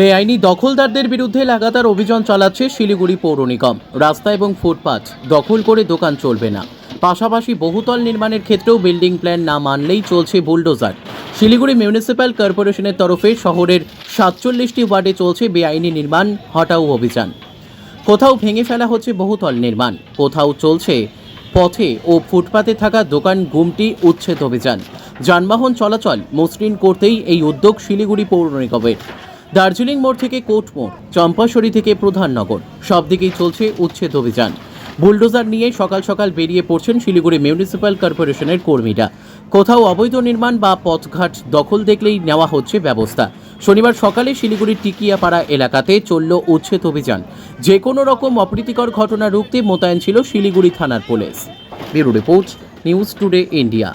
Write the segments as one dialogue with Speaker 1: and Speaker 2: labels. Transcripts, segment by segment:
Speaker 1: বেআইনি দখলদারদের বিরুদ্ধে লাগাতার অভিযান চালাচ্ছে শিলিগুড়ি পৌর নিগম। রাস্তা এবং ফুটপাথ দখল করে দোকান চলবে না। পাশাপাশি বহুতল নির্মাণের ক্ষেত্রেও বিল্ডিং প্ল্যান না মানলেই চলছে বুলডোজার। শিলিগুড়ি মিউনিসিপ্যাল কর্পোরেশনের তরফে শহরের সাতচল্লিশটি ওয়ার্ডে চলছে বেআইনি নির্মাণ, হটাও অভিযান। কোথাও ভেঙে ফেলা হচ্ছে বহুতল নির্মাণ। কোথাও চলছে পথে ও ফুটপাতে থাকা দোকান গুমটি, উচ্ছেদ অভিযান। যানবাহন চলাচল মসৃণ করতেই এই উদ্যোগ শিলিগুড়ি পৌর নিগমের। দার্জিলিং মোড় থেকে কোর্ট মোড়, চম্পাশরী থেকে প্রধাননগর, সব দিকেই চলছে উচ্ছেদ অভিযান। বুলডোজার নিয়ে সকাল সকাল বেরিয়ে পড়ছেন শিলিগুড়ি মিউনিসিপ্যাল কর্পোরেশনের কর্মীরা। কোথাও অবৈধ নির্মাণ বা পথঘাট দখল দেখলেই নেওয়া হচ্ছে ব্যবস্থা। শনিবার সকালে শিলিগুড়ির টিকিয়াপাড়া এলাকাতে চলল উচ্ছেদ অভিযান। যে কোনো রকম অপ্রীতিকর ঘটনা রুখতে মোতায়েন ছিল শিলিগুড়ি থানার police. Bureau report, news today, India.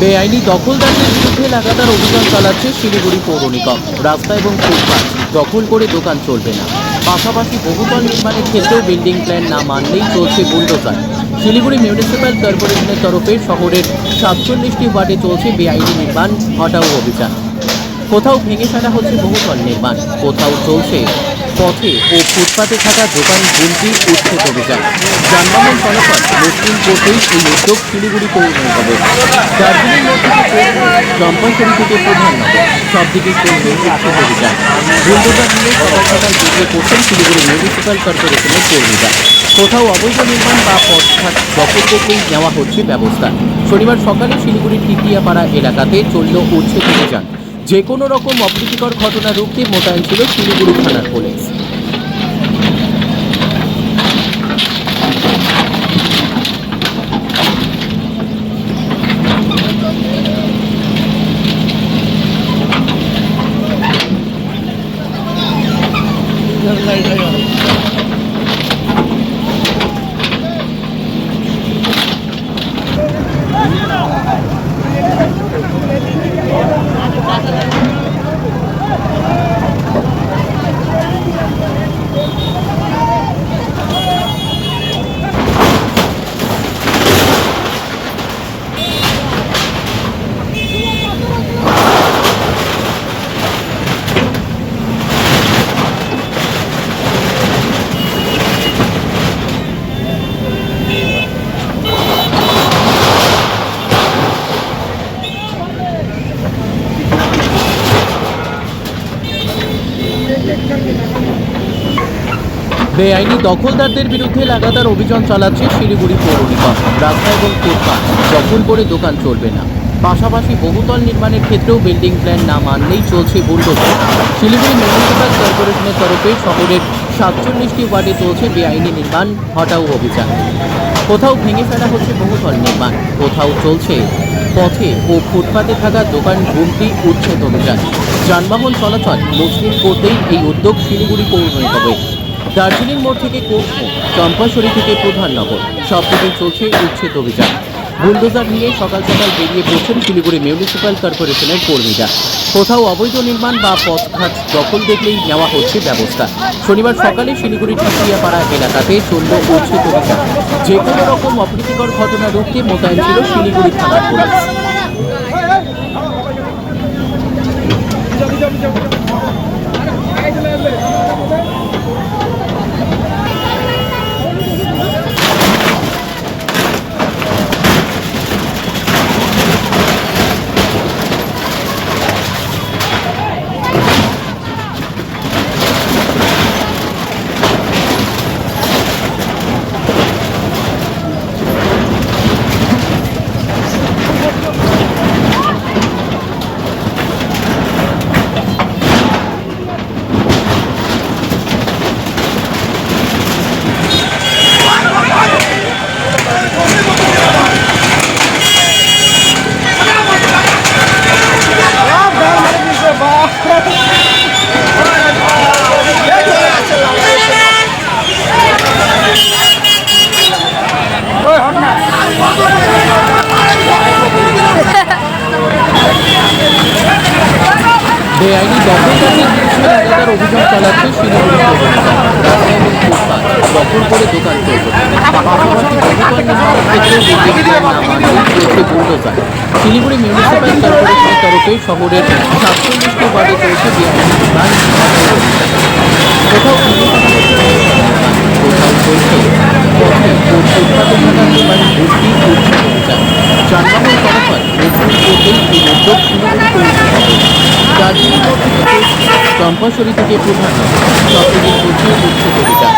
Speaker 1: বেআইনি দখলদারদের বিরুদ্ধে লাগাতার অভিযান চালাচ্ছে শিলিগুড়ি পৌর নিগম। রাস্তা এবং ফুটপাথ দখল করে দোকান চলবে না। পাশাপাশি বহুতল নির্মাণের ক্ষেত্রেও বিল্ডিং প্ল্যান না মানলেই চলছে বুলডোজার। শিলিগুড়ি মিউনিসিপ্যাল কর্পোরেশনের তরফে শহরের সাতচল্লিশটি ওয়ার্ডে চলছে বেআইনি নির্মাণ, হটাও অভিযান। কোথাও ভেঙে ফেলা হচ্ছে বহুতল নির্মাণ, কোথাও চলছে পথে ও ফুটপাতে থাকা দোকান গুমটি উচ্ছেদ অভিযান। যানবাহন চলাচল মসৃণ করতেই এই উদ্যোগ শিলিগুড়ি পৌর নিগমের দার্জিলিং মোড় থেকে পৌর চম্পাশরী থেকে প্রধাননগর সব দিকেই চলবে উচ্ছেদ অভিযান। বুলডোজার নিয়ে সকাল সকাল বেরিয়ে পড়ছেন শিলিগুড়ি মিউনিসিপ্যাল কর্পোরেশনের কর্মীরা। কোথাও অবৈধ নির্মাণ বা পথঘাট দখল থেকেই নেওয়া হচ্ছে ব্যবস্থা। শনিবার সকালে শিলিগুড়ির টিকিয়াপাড়া এলাকাতে চলল উচ্ছেদ অভিযান। যে কোনো রকম অপ্রীতিকর ঘটনা রুখতে মোতায়েন ছিল শিলিগুড়ি থানার পুলিশ। বেআইনি দখলদারদের বিরুদ্ধে লাগাতার অভিযান চালাচ্ছে শিলিগুড়ি পৌর নিগম, রাস্তা এবং ফুটপাথ দখল করে দোকান চলবে না। পাশাপাশি বহুতল নির্মাণের ক্ষেত্রেও বিল্ডিং প্ল্যান না মানলেই চলছে বুলডোজার। শিলিগুড়ি মিউনিসিপ্যাল কর্পোরেশনের তরফে শহরের সাতচল্লিশটি ওয়ার্ডে চলছে বেআইনি নির্মাণ, হটাও অভিযান। কোথাও ভেঙে ফেলা হচ্ছে বহুতল নির্মাণ, কোথাও চলছে পথে ও ফুটপাতে থাকা দোকান গুমটি উচ্ছেদ অভিযান। যানবাহন চলাচল মসৃণ করতেই এই উদ্যোগ শিলিগুড়ি পৌর নিগমের। দার্জিলিং মোড় থেকে মোড় চম্পাশরী থেকে প্রধাননগর, সব দিকেই চলছে উচ্ছেদ অভিযান। বুলডোজার নিয়ে সকাল সকাল বেরিয়ে পড়ছেন শিলিগুড়ি মিউনিসিপ্যাল কর্পোরেশনের কর্মীরা। কোথাও অবৈধ নির্মাণ বা পথঘাট দখল দেখলেই নেওয়া হচ্ছে ব্যবস্থা। শনিবার সকালে শিলিগুড়ির টিকিয়াপাড়া এলাকাতে চলল উচ্ছেদ অভিযান। যে কোনো রকম অপ্রীতিকর ঘটনা রুখতে মোতায়েন ছিল শিলিগুড়ি থানার পুলিশ। শিলিগুড়ি তরফে শহরের সাতচল্লিশটি ওয়ার্ডে চলছে কোথাও থাকা চম্পাশরী থেকে প্রধান সবথেকে প্রচুর উচ্ছেদ অভিযান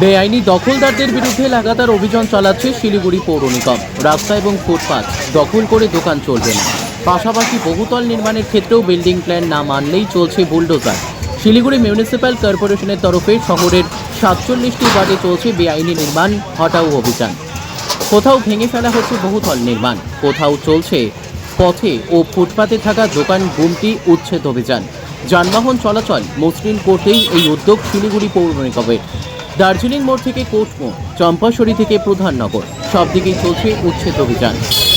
Speaker 1: বেআইনি দখলদারদের বিরুদ্ধে লাগাতার অভিযান চালাচ্ছে শিলিগুড়ি পৌর নিগম। রাস্তা এবং ফুটপাত দখল করে দোকান চলবে না। পাশাপাশি বহুতল নির্মাণের ক্ষেত্রেও বিল্ডিং প্ল্যান না মানলেই চলছে বুলডোজার। শিলিগুড়ি মিউনিসিপ্যাল কর্পোরেশনের তরফে শহরের সাতচল্লিশটি ওয়ার্ডে চলছে বেআইনি নির্মাণ, হটাও অভিযান। কোথাও ভেঙে ফেলা হচ্ছে বহুতল নির্মাণ, কোথাও চলছে পথে ও ফুটপাতে থাকা দোকান গুমটি উচ্ছেদ অভিযান। যানবাহন চলাচল মসৃণ করতেই এই উদ্যোগ শিলিগুড়ি পৌর নিগমের। দার্জিলিং মোড় থেকে কোটমোড় চম্পাশরী থেকে প্রধাননগর। সব দিকেই চলছে উচ্ছেদ অভিযান।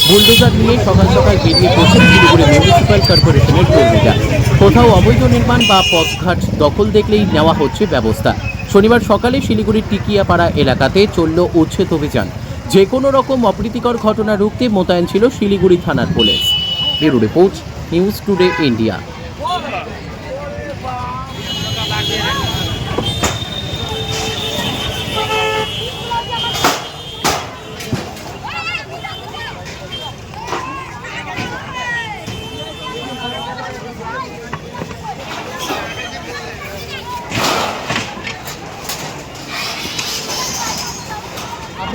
Speaker 1: বুলডোজার নিয়ে সকাল সকাল বেরিয়ে পড়ছেন শিলিগুড়ি মিউনিসিপ্যাল কর্পোরেশনের কর্মীরা। কোথাও অবৈধ নির্মাণ বা পথঘাট দখল দেখলেই নেওয়া হচ্ছে ব্যবস্থা। শনিবার সকালে শিলিগুড়ির টিকিয়াপাড়া এলাকাতে চলল উচ্ছেদ অভিযান। যে কোনো রকম অপ্রীতিকর ঘটনা রুখতে মোতায়েন ছিল শিলিগুড়ি থানার police. Bureau report, news today, India
Speaker 2: আপনাদের কি কোনো রকম নোটিশ দেওয়া হয়েছিল
Speaker 3: কালকে নোটিশ দিছে আজকে ভাই এনেছে আমি জিনিসপত্র সরাইতে পারি নাই সব ভাইকে দিয়ে এখন কি করে খাব চুরি করে খাব বলেন তো
Speaker 2: কিসের দোকান ছিল আপনার
Speaker 3: মুদিখানা দোকান ছিল চায়ের দোকান এখন কি করে খাব বলেন আমার তো কান দিবে তো দশ দিন পাঁচ দিন টান দিত যে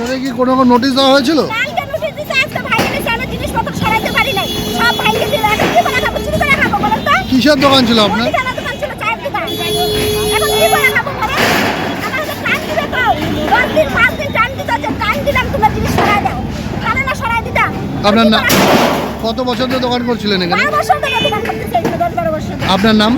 Speaker 3: টান দিলাম তোমার জিনিস সরাই দাও। কানে না সরাই দিতাম
Speaker 2: আপনার নাম কত বছর ধরে দোকান করছিলেন এখানে?
Speaker 3: দোকান।
Speaker 2: আপনার নাম?